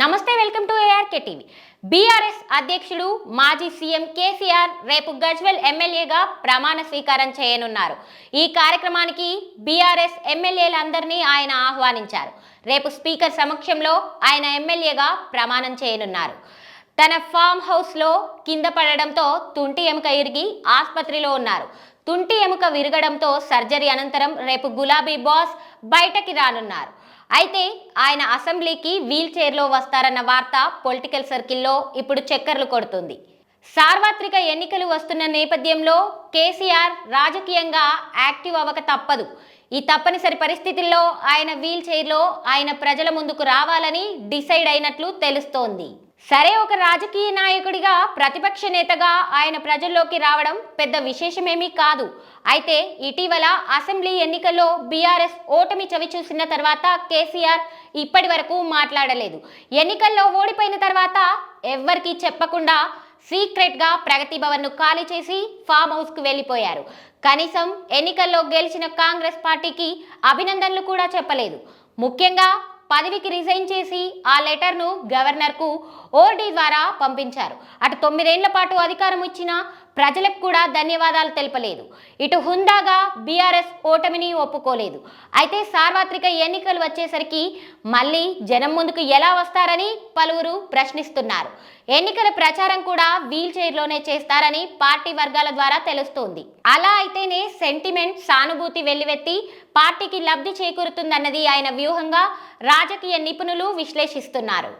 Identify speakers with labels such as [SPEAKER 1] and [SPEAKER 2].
[SPEAKER 1] నమస్తే welcome to ARK TV BRS అధ్యక్షుడు మాజీ సీఎం కేసీఆర్ రేపు గజ్వెల్ ఎమ్మెల్యేగా ప్రమాణ స్వీకారం చేయనున్నారు. ఈ కార్యక్రమానికి బీఆర్ఎస్ ఎమ్మెల్యేలందరినీ ఆయన ఆహ్వానించారు. రేపు స్పీకర్ సమక్షంలో ఆయన ఎమ్మెల్యేగా ప్రమాణం చేయనున్నారు. తన ఫామ్ హౌస్లో కింద పడడంతో తుంటి ఎముక ఇరిగి ఆసుపత్రిలో ఉన్నారు. తుంటి ఎముక విరగడంతో సర్జరీ అనంతరం రేపు గులాబీ బాస్ బయటకి రానున్నారు. అయితే ఆయన అసెంబ్లీకి వీల్ చైర్లో వస్తారన్న వార్త పొలిటికల్ సర్కిల్లో ఇప్పుడు చక్కర్లు కొడుతుంది. సార్వత్రిక ఎన్నికలు వస్తున్న నేపథ్యంలో కేసీఆర్ రాజకీయంగా యాక్టివ్ అవ్వక తప్పదు. ఈ తప్పనిసరి పరిస్థితుల్లో ఆయన వీల్ చైర్లో ఆయన ప్రజల ముందుకు రావాలని డిసైడ్ అయినట్లు తెలుస్తోంది. సరే ఒక రాజకీయ నాయకుడిగా ప్రతిపక్ష నేతగా ఆయన ప్రజల్లోకి రావడం పెద్ద విశేషమేమీ కాదు. అయితే ఇటీవల అసెంబ్లీ ఎన్నికల్లో బీఆర్ఎస్ ఓటమి చవి చూసిన తర్వాత కేసీఆర్ ఇప్పటి వరకు మాట్లాడలేదు. ఎన్నికల్లో ఓడిపోయిన తర్వాత ఎవ్వరికీ చెప్పకుండా సీక్రెట్గా ప్రగతి భవన్ను ఖాళీ చేసి ఫామ్ హౌస్కు వెళ్ళిపోయారు. కనీసం ఎన్నికల్లో గెలిచిన కాంగ్రెస్ పార్టీకి అభినందనలు కూడా చెప్పలేదు. ముఖ్యంగా పదవికి రిజైన్ చేసి ఆ లెటర్ను గవర్నర్కు ఓడీ ద్వారా పంపించారు. అటు తొమ్మిదేళ్ళ పాటు అధికారం ఇచ్చిన ప్రజలకు కూడా ధన్యవాదాలు తెలపలేదు. ఇటు హుందాగా బీఆర్ఎస్ ఓటమిని ఒప్పుకోలేదు. అయితే సార్వత్రిక ఎన్నికలు వచ్చేసరికి మళ్ళీ జనం ముందుకు ఎలా వస్తారని పలువురు ప్రశ్నిస్తున్నారు. ఎన్నికల ప్రచారం కూడా వీల్ చైర్లోనే చేస్తారని పార్టీ వర్గాల ద్వారా తెలుస్తోంది. అలా అయితేనే సెంటిమెంట్ సానుభూతి వెల్లివెత్తి పార్టీకి లబ్ధి చేకూరుతుందన్నది ఆయన వ్యూహంగా రాజకీయ నిపుణులు విశ్లేషిస్తున్నారు.